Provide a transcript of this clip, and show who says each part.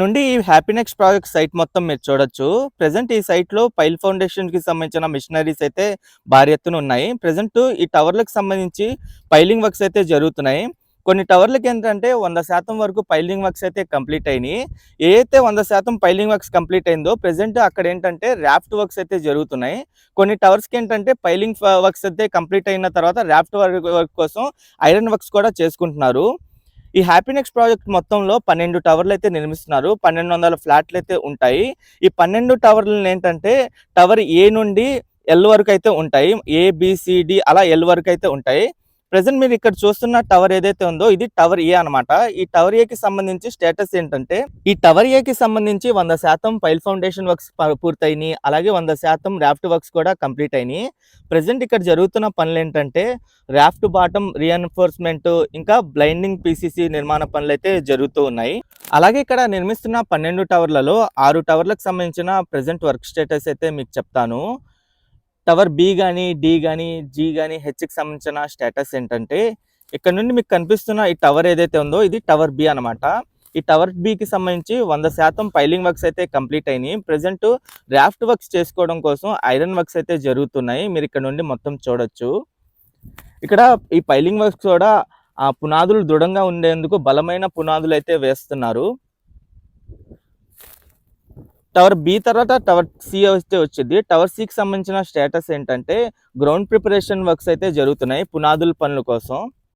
Speaker 1: నుండి ఈ హ్యాపీనెక్స్ project site మొత్తం మీరు చూడొచ్చు. ప్రజెంట్ ఈ సైట్లో పైల్ ఫౌండేషన్కి సంబంధించిన మిషనరీస్ అయితే భారీ ఎత్తున ఉన్నాయి. ప్రజెంట్ ఈ టవర్లకు సంబంధించి పైలింగ్ వర్క్స్ అయితే జరుగుతున్నాయి. కొన్ని టవర్లకి ఏంటంటే వంద శాతం వరకు పైలింగ్ వర్క్స్ అయితే కంప్లీట్ అయినాయి. ఏదైతే వంద శాతం పైలింగ్ వర్క్స్ కంప్లీట్ అయిందో ప్రజెంట్ అక్కడ ఏంటంటే రాఫ్ట్ వర్క్స్ అయితే జరుగుతున్నాయి. కొన్ని టవర్స్కి ఏంటంటే పైలింగ్ వర్క్స్ అయితే కంప్లీట్ అయిన తర్వాత రాఫ్ట్ వర్క్ కోసం ఐరన్ వర్క్స్ కూడా చేసుకుంటున్నారు. ఈ హ్యాపీనెక్స్ ప్రాజెక్ట్ మొత్తంలో పన్నెండు టవర్లు అయితే నిర్మిస్తున్నారు. పన్నెండు వందల ఫ్లాట్లు అయితే ఉంటాయి. ఈ పన్నెండు టవర్లు ఏంటంటే టవర్ ఏ నుండి ఎల్ వరకు అయితే ఉంటాయి. ఏ బిసిడి అలా ఎల్ వరకు అయితే ఉంటాయి. ప్రజెంట్ మీరు ఇక్కడ చూస్తున్న టవర్ ఏదైతే ఉందో ఇది టవర్ ఏ అన్నమాట. ఈ టవర్ ఏకి సంబంధించి స్టేటస్ ఏంటంటే ఈ టవర్ ఏకి సంబంధించి వంద శాతం పైల్ ఫౌండేషన్ వర్క్స్ పూర్తయినాయి. అలాగే వంద శాతం రాఫ్ట్ వర్క్స్ కూడా కంప్లీట్ అయినాయి. ప్రజెంట్ ఇక్కడ జరుగుతున్న పనులు ఏంటంటే రాఫ్ట్ బాటమ్ రీఎన్ఫోర్స్మెంట్ ఇంకా బ్లైండింగ్ పీసీసీ నిర్మాణ పనులు అయితే జరుగుతూ ఉన్నాయి. అలాగే ఇక్కడ నిర్మిస్తున్న పన్నెండు టవర్లలో ఆరు టవర్లకు సంబంధించిన ప్రజెంట్ వర్క్ స్టేటస్ అయితే మీకు చెప్తాను. టవర్ బి కానీ డి కానీ జీ కానీ హెచ్కి సంబంధించిన స్టేటస్ ఏంటంటే ఇక్కడ నుండి మీకు కనిపిస్తున్న ఈ టవర్ ఏదైతే ఉందో ఇది టవర్ బి అన్నమాట. ఈ టవర్ బికి సంబంధించి వంద శాతం పైలింగ్ వర్క్స్ అయితే కంప్లీట్ అయినాయి. ప్రజెంట్ రాఫ్ట్ వర్క్స్ చేసుకోవడం కోసం ఐరన్ వర్క్స్ అయితే జరుగుతున్నాయి. మీరు ఇక్కడ నుండి మొత్తం చూడొచ్చు. ఇక్కడ ఈ పైలింగ్ వర్క్స్ కూడా ఆ పునాదులు దృఢంగా ఉండేందుకు బలమైన పునాదులు అయితే వేస్తున్నారు. టవర్ బి తర్వాత టవర్ సి అయితే వచ్చింది. టవర్ సికి సంబంధించిన స్టేటస్ ఏంటంటే గ్రౌండ్ ప్రిపరేషన్ వర్క్స్ అయితే జరుగుతున్నాయి పునాదుల పనుల కోసం.